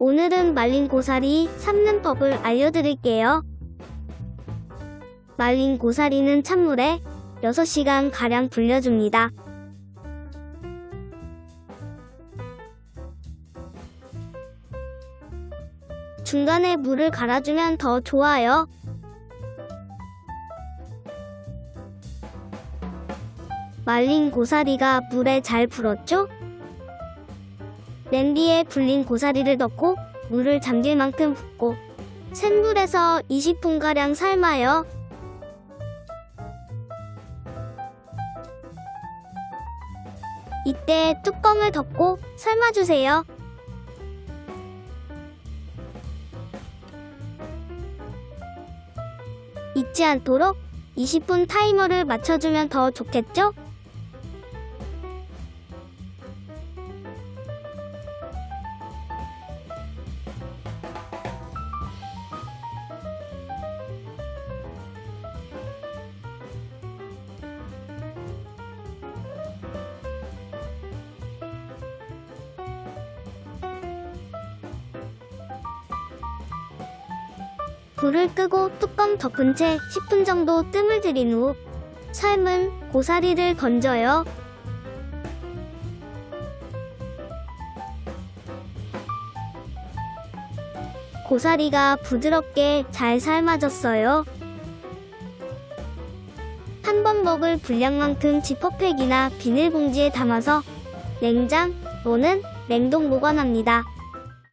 오늘은 말린 고사리 삶는 법을 알려드릴게요. 말린 고사리는 찬물에 6시간 가량 불려줍니다. 중간에 물을 갈아주면 더 좋아요. 말린 고사리가 물에 잘 불었죠? 냄비에 불린 고사리를 넣고 물을 잠길 만큼 붓고 센 불에서 20분가량 삶아요. 이때 뚜껑을 덮고 삶아주세요. 잊지 않도록 20분 타이머를 맞춰주면 더 좋겠죠? 불을 끄고 뚜껑 덮은 채 10분 정도 뜸을 들인 후 삶은 고사리를 건져요. 고사리가 부드럽게 잘 삶아졌어요. 한 번 먹을 분량만큼 지퍼팩이나 비닐봉지에 담아서 냉장 또는 냉동 보관합니다.